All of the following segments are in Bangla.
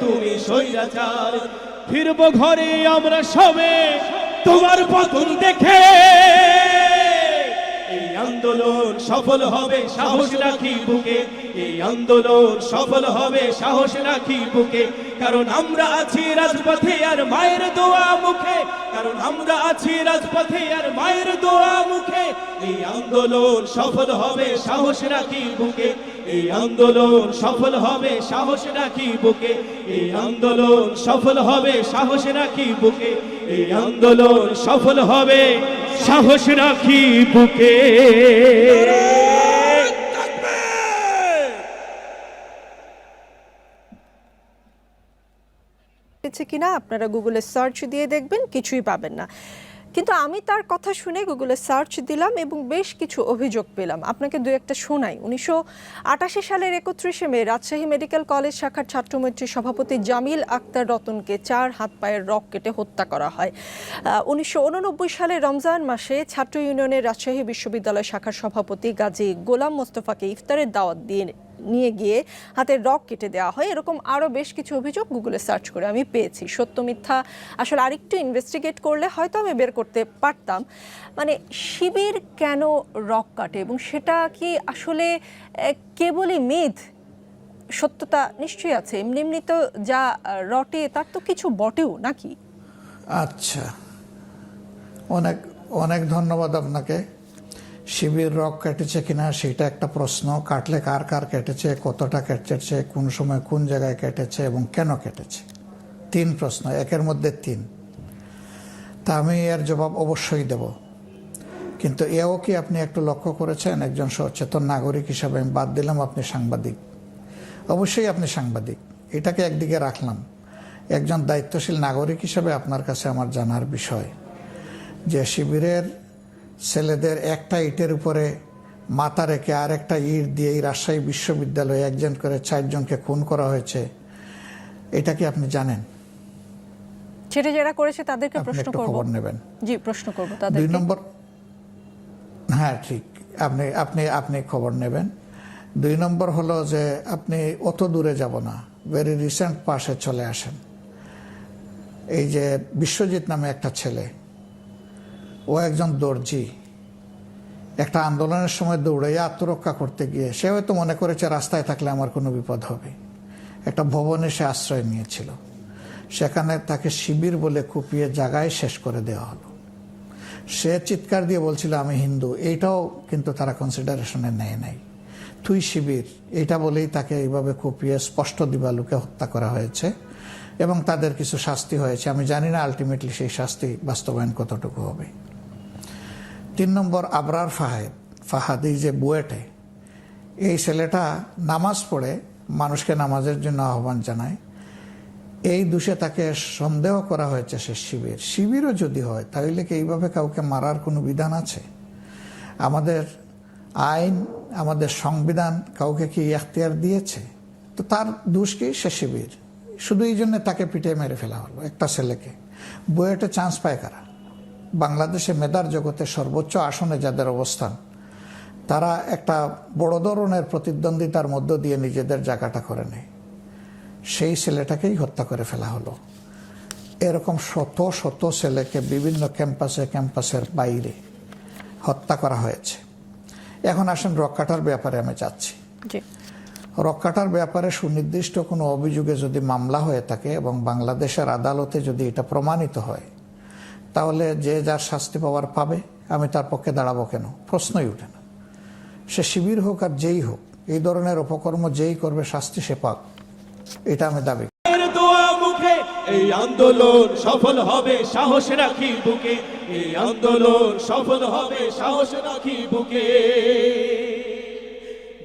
তুমি স্বৈরাচার। ফিরব ঘরে আমরা সবে তোমার পতন দেখে। এই আন্দোলন সফল হবে, সাহস রাখি বুকে। এই আন্দোলন সফল হবে, সাহস রাখি বুকে। কারণ আমরা আছি রাজপথে আর মায়ের দোয়া মুখে। কারণ আমরা আছি রাজপথে আর মায়ের দোয়া মুখে। এই আন্দোলন সফল হবে, সাহস রাখি বুকে। এই আন্দোলন সফল হবে, সাহস রাখি বুকে। এই আন্দোলন সফল হবে, সাহস রাখি বুকে। এই আন্দোলন সফল হবে, সাহস রাখি বুকে। কিনা আপনারা গুগলে সার্চ দিয়ে দেখবেন, কিছুই পাবেন না। কিন্তু আমি তার কথা শুনে গুগলে সার্চ দিলাম এবং বেশ কিছু অভিযোগ পেলাম। আপনাকে দু একটা শোনাই। উনিশশো আটাশি সালের একত্রিশে মে রাজশাহী মেডিকেল কলেজ শাখার ছাত্রমৈত্রী সভাপতি জামিল আক্তার রতনকে চার হাত পায়ের রক কেটে হত্যা করা হয়। উনিশশো উননব্বই সালে রমজান মাসে ছাত্র ইউনিয়নের রাজশাহী বিশ্ববিদ্যালয় শাখার সভাপতি গাজী গোলাম মোস্তফাকে ইফতারের দাওয়াত দিয়ে নিয়ে গিয়ে হাতের রক কেটে দেওয়া হয়। এরকম আরও বেশ কিছু অভিযোগ গুগলে সার্চ করে আমি পেয়েছি। সত্য, মিথ্যা আসলে আরেকটু ইনভেস্টিগেট করলে হয়তো আমি বের করতে পারতাম। মানে শিবির কেন রক কাটে এবং সেটা কি আসলে কেবলই মিথ সত্যতা নিশ্চয়ই আছে। এমনি এমনি তো যা রটে তার তো কিছু বটেও নাকি? আচ্ছা। অনেক অনেক ধন্যবাদ আপনাকে। শিবির রক কেটেছে কিনা সেটা একটা প্রশ্ন। কাটলে কার কার কেটেছে, কতটা কেটেছে, কোন সময় কোন জায়গায় কেটেছে এবং কেন কেটেছে? তিন প্রশ্ন, একের মধ্যে তিন। তা আমি এর জবাব অবশ্যই দেব। কিন্তু এও কি আপনি একটু লক্ষ্য করেছেন? একজন সচেতন নাগরিক হিসাবে আমি বাদ দিলাম, আপনি সাংবাদিক। অবশ্যই আপনি সাংবাদিক। এটাকে একদিকে রাখলাম। একজন দায়িত্বশীল নাগরিক হিসাবে আপনার কাছে আমার জানার বিষয় যে শিবিরের ছেলেদের একটা ইটের উপরে মাথা রেখে আর একটা ইট দিয়ে এই রাজশাহী বিশ্ববিদ্যালয়ে একজন করে চারজনকে খুন করা হয়েছে এটা কি আপনি জানেন? সেটা যারা করেছে তাদেরকে প্রশ্ন করব। খবর নেবেন। জি প্রশ্ন করব দুই নম্বর হ্যাঁ ঠিক। আপনি আপনি আপনি খবর নেবেন। দুই নম্বর হলো যে আপনি অত দূরে যাব না ভেরি রিসেন্ট পাশে চলে আসেন। এই যে বিশ্বজিৎ নামে একটা ছেলে ও একজন দর্জি। একটা আন্দোলনের সময় দৌড়াইয়া আত্মরক্ষা করতে গিয়ে সে হয়তো মনে করেছে, রাস্তায় থাকলে আমার কোনো বিপদ হবে। একটা ভবনে সে আশ্রয় নিয়েছিল। সেখানে তাকে শিবির বলে কুপিয়ে জায়গায় শেষ করে দেওয়া হলো। সে চিৎকার দিয়ে বলছিল, আমি হিন্দু, এইটাও কিন্তু তারা কনসিডারেশনে নেয় নাই। তুই শিবির এটা বলেই তাকে এইভাবে কুপিয়ে স্পষ্ট দিবালুকে হত্যা করা হয়েছে এবং তাদের কিছু শাস্তি হয়েছে। আমি জানি না আলটিমেটলি সেই শাস্তি বাস্তবায়ন কতটুকু হবে। তিন নম্বর আবরার ফাহেদ, ফাহাদ এই যে বুয়েটে, এই ছেলেটা নামাজ পড়ে, মানুষকে নামাজের জন্য আহ্বান জানায়। এই দোষে তাকে সন্দেহ করা হয়েছে সে শিবির। শিবিরও যদি হয়, তাহলে কি এইভাবে কাউকে মারার কোনো বিধান আছে? আমাদের আইন, আমাদের সংবিধান কাউকে কি এখতিয়ার দিয়েছে? তো তার দোষ কি? সে শিবির। শুধু এই জন্য তাকে পিঠে মেরে ফেলা হলো একটা ছেলেকে। বুয়েটে চান্স পায় কারা? বাংলাদেশে মেধার জগতে সর্বোচ্চ আসনে যাদের অবস্থান তারা একটা বড় ধরনের প্রতিদ্বন্দ্বিতার মধ্য দিয়ে নিজেদের জায়গাটা করে নেয়। সেই ছেলেটাকেই হত্যা করে ফেলা হলো। এরকম শত শত ছেলেকে বিভিন্ন ক্যাম্পাসে ক্যাম্পাসের বাইরে হত্যা করা হয়েছে। এখন আসেন রক্ষাটার ব্যাপারে আমি চাচ্ছি রক্ষাটার ব্যাপারে সুনির্দিষ্ট কোনো অভিযোগে যদি মামলা হয়ে থাকে এবং বাংলাদেশের আদালতে যদি এটা প্রমাণিত হয় তাহলে যে যার শাস্তি পাওয়ার পাবে, আমি তার পক্ষে দাঁড়াবো কেন? প্রশ্নই উঠে না। সে শিবির হোক আর যেই হোক, এই ধরনের অপকর্ম যেই করবে, শাস্তি সে পাক। এটা আমি দাবি এই আন্দোলন সফল হবে, সাহস রাখি বুকে। এই আন্দোলন সফল হবে, সাহস রাখি বুকে।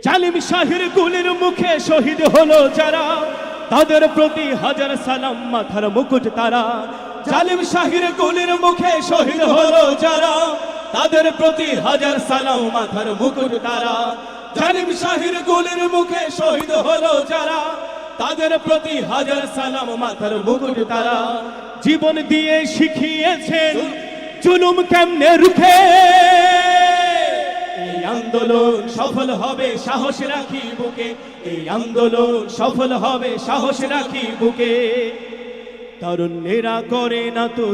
জালিম শাহির গুলির মুখে শহীদ হলো যারা, তাদের প্রতি হাজার সালাম মাথার মুকুট তারা। জালিম শাহির গুলির মুখে শহীদ হলো যারা। তাদের প্রতি হাজার সালাম, মাথার মুকুট তারা। জালিম শাহির গুলির মুখে শহীদ হলো যারা। তাদের প্রতি হাজার সালাম, মাথার মুকুট তারা। জীবন দিয়ে শিখিয়েছেন জুলুম কেমনে রুখে? এই আন্দোলন সফল হবে, সাহস রাখি বুকে। এই আন্দোলন সফল হবে, সাহস রাখি বুকে। তারুণ্যেরা করে না তো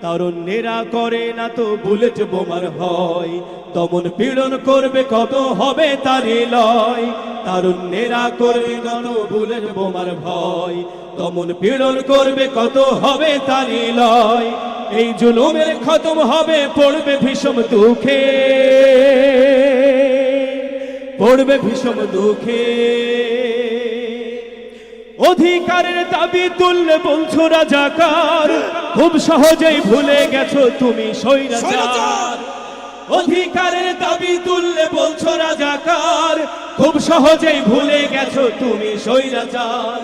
তারুণ্যেরা করে না তো বুলেট বোমার হয় দমন পীড়ন করবে কত হবে তারি লয়। তারুণ্যেরা করবে কত বুলেট বোমার ভয়। দমন পীড়ন করবে কত হবে তারি লয়। এই জুলুমের খতম হবে, পড়বে ভীষণ দুঃখে। পড়বে ভীষণ দুঃখে। অধিকারের দাবি তুললে বলছো রাজাকার। খুব সহজেই ভুলে গেছো তুমি স্বৈরাচার। অধিকারের দাবি তুললে বলছো রাজাকার। খুব সহজেই ভুলে গেছো তুমি স্বৈরাচার।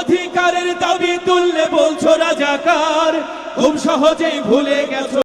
অধিকারের দাবি তুললে বলছো রাজাকার। খুব সহজেই ভুলে গেছো